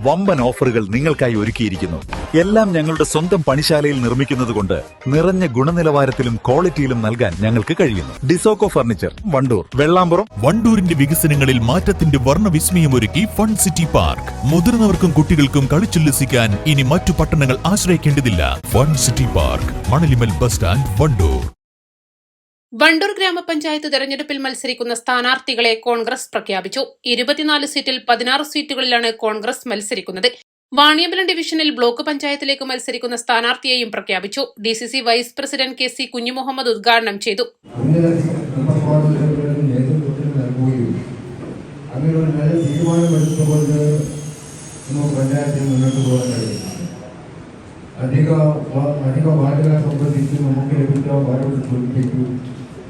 വമ്പൻ ഓഫറുകൾ നിങ്ങൾക്കായി ഒരുക്കിയിരിക്കുന്നു. എല്ലാം ഞങ്ങളുടെ സ്വന്തം പണിശാലയിൽ നിർമ്മിക്കുന്നതുകൊണ്ട് നിറഞ്ഞ ഗുണനിലവാരത്തിലും ക്വാളിറ്റിയിലും നൽകാൻ ഞങ്ങൾക്ക് കഴിയുന്നു. ഡിസോക്കോ ഫർണിച്ചർ വണ്ടൂർ. വെള്ളാമ്പുറം. വണ്ടൂരിന്റെ വികസനങ്ങളിൽ മാറ്റത്തിന്റെ വർണവിസ്മയമൊരുക്കി ഫൺ സിറ്റി പാർക്ക്. മുതിർന്നവർക്കും കുട്ടികൾക്കും കളിച്ചുല്ലസിക്കാൻ ഇനി മറ്റു പട്ടണങ്ങൾ ആശ്രയിക്കേണ്ടതില്ല. Fun city park Manalimal bus stand Wandoor. Wandoor ഗ്രാമപഞ്ചായത്ത് തെരഞ്ഞെടുപ്പിൽ മത്സരിക്കുന്ന സ്ഥാനാർത്ഥികളെ കോൺഗ്രസ് പ്രഖ്യാപിച്ചു. ഇരുപത്തിനാല് സീറ്റിൽ പതിനാറ് സീറ്റുകളിലാണ് കോൺഗ്രസ് മത്സരിക്കുന്നത്. വാണിയമ്പലം ഡിവിഷനിൽ ബ്ലോക്ക് പഞ്ചായത്തിലേക്ക് മത്സരിക്കുന്ന സ്ഥാനാർത്ഥിയെയും പ്രഖ്യാപിച്ചു. D C C vice president K C Kunjumuhammed ഉദ്ഘാടനം ചെയ്തു. അധിക അധിക വാർഡുകളെ സംബന്ധിച്ച് നമുക്ക് ലഭിച്ച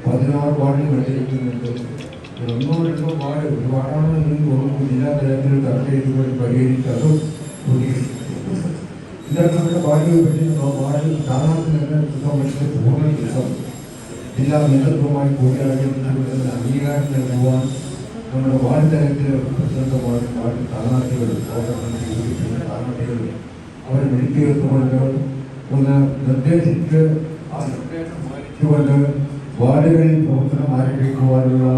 പതിനാറ് വാർഡിൽ മത്സരിക്കുന്നുണ്ട് ഒന്നോ രണ്ടോ വാർഡ് ഒരു വാർഡാണോ എന്ന് തോന്നുന്നു ജില്ലാ തലത്തിൽ ചർച്ച ചെയ്തുകൊണ്ട് പരിഹരിച്ച് അതും ഇതാണ് നമ്മുടെ വാർഡ് പറ്റി വാർഡ് സ്ഥാനാർത്ഥി നിർണയത്തെ സംബന്ധിച്ച് പൂർണ ദിവസം ജില്ലാ നേതൃത്വമായി കൂടിയാലോചിച്ചുകൊണ്ട് അംഗീകാരം നൽകുവാൻ നമ്മുടെ വാർഡ് തലത്തിൽ പ്രസിഡന്റുമാർ വാർഡ് സ്ഥാനാർത്ഥികൾ സ്ഥാനാർത്ഥികൾ അവർ വിളിച്ചുകൊണ്ട് ഒന്ന് നിർദ്ദേശിച്ച് ആ നിർദ്ദേശം പാലിച്ചുകൊണ്ട് വാർഡുകളിൽ പ്രവർത്തനം ആരംഭിക്കുവാനുള്ള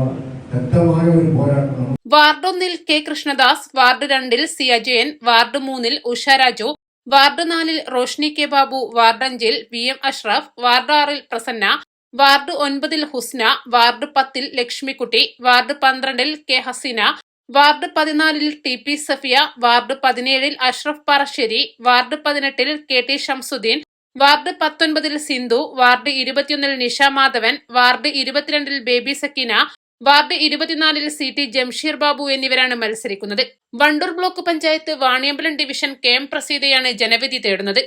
ശക്തമായ ഒരു പോരാട്ടം വാർഡ് ഒന്നിൽ കെ കൃഷ്ണദാസ് വാർഡ് രണ്ടിൽ സി അജയൻ വാർഡ് മൂന്നിൽ ഉഷ രാജു വാർഡ് നാലിൽ റോഷ്നി കെ ബാബു വാർഡ് അഞ്ചിൽ വി എം അഷ്റഫ് വാർഡ് ആറിൽ പ്രസന്ന വാർഡ് ഒൻപതിൽ ഹുസ്ന വാർഡ് പത്തിൽ ലക്ഷ്മിക്കുട്ടി വാർഡ് പന്ത്രണ്ടിൽ കെ ഹസീന വാർഡ് പതിനാലിൽ ടി പി സഫിയ വാർഡ് പതിനേഴിൽ അഷ്റഫ് പറശ്ശേരി വാർഡ് പതിനെട്ടിൽ കെ ടി ഷംസുദ്ദീൻ വാർഡ് പത്തൊൻപതിൽ സിന്ധു വാർഡ് ഇരുപത്തിയൊന്നിൽ നിഷ മാധവൻ വാർഡ് ഇരുപത്തിരണ്ടിൽ ബേബി സക്കീന വാർഡ് ഇരുപത്തിനാലിൽ സി ടി ജംഷീർ ബാബു എന്നിവരാണ് മത്സരിക്കുന്നത്. Wandoor block panchayat Vaniyambalam division K M പ്രസീതയാണ് ജനവിധി തേടുന്നത്.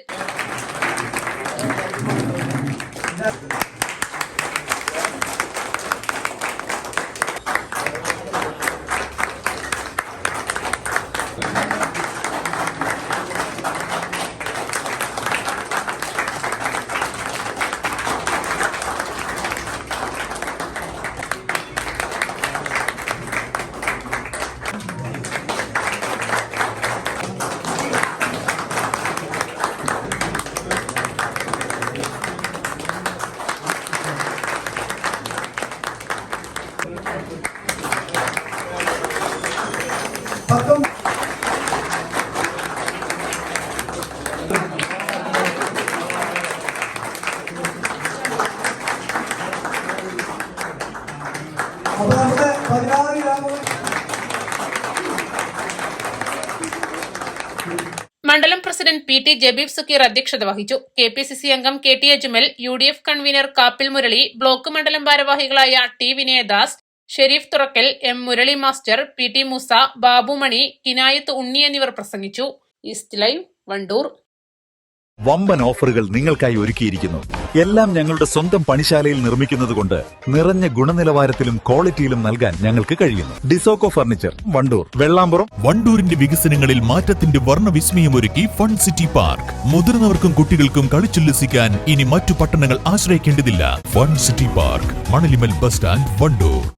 ഗ്രാമങ്ങൾ. മണ്ഡലം president P T Jabeeb Sukkeer അധ്യക്ഷത വഹിച്ചു. കെ പി സി സി അംഗം K T Ajmal U D F convener Kappil Murali block മണ്ഡലം ഭാരവാഹികളായ T Vinayadas Shareef Thurakkal M Murali master P T Moosa Babumani Kinayath Unni എന്നിവർ പ്രസംഗിച്ചു. East live Wandoor. വമ്പൻ ഓഫറുകൾ നിങ്ങൾക്കായി ഒരുക്കിയിരിക്കുന്നു. എല്ലാം ഞങ്ങളുടെ സ്വന്തം പണിശാലയിൽ നിർമ്മിക്കുന്നത് കൊണ്ട് നിറഞ്ഞ ഗുണനിലവാരത്തിലും ക്വാളിറ്റിയിലും നൽകാൻ ഞങ്ങൾക്ക് കഴിയുന്നു. ഡിസോക്കോ ഫർണിച്ചർ വണ്ടൂർ. വെള്ളാമ്പുറം. വണ്ടൂരിന്റെ വികസനങ്ങളിൽ മാറ്റത്തിന്റെ വർണവിസ്മയമൊരുക്കി ഫൺ സിറ്റി പാർക്ക്. മുതിർന്നവർക്കും കുട്ടികൾക്കും കളിച്ചുല്ലസിക്കാൻ ഇനി മറ്റു പട്ടണങ്ങൾ ആശ്രയിക്കേണ്ടതില്ല. Fun city park Manalimal bus stand Wandoor.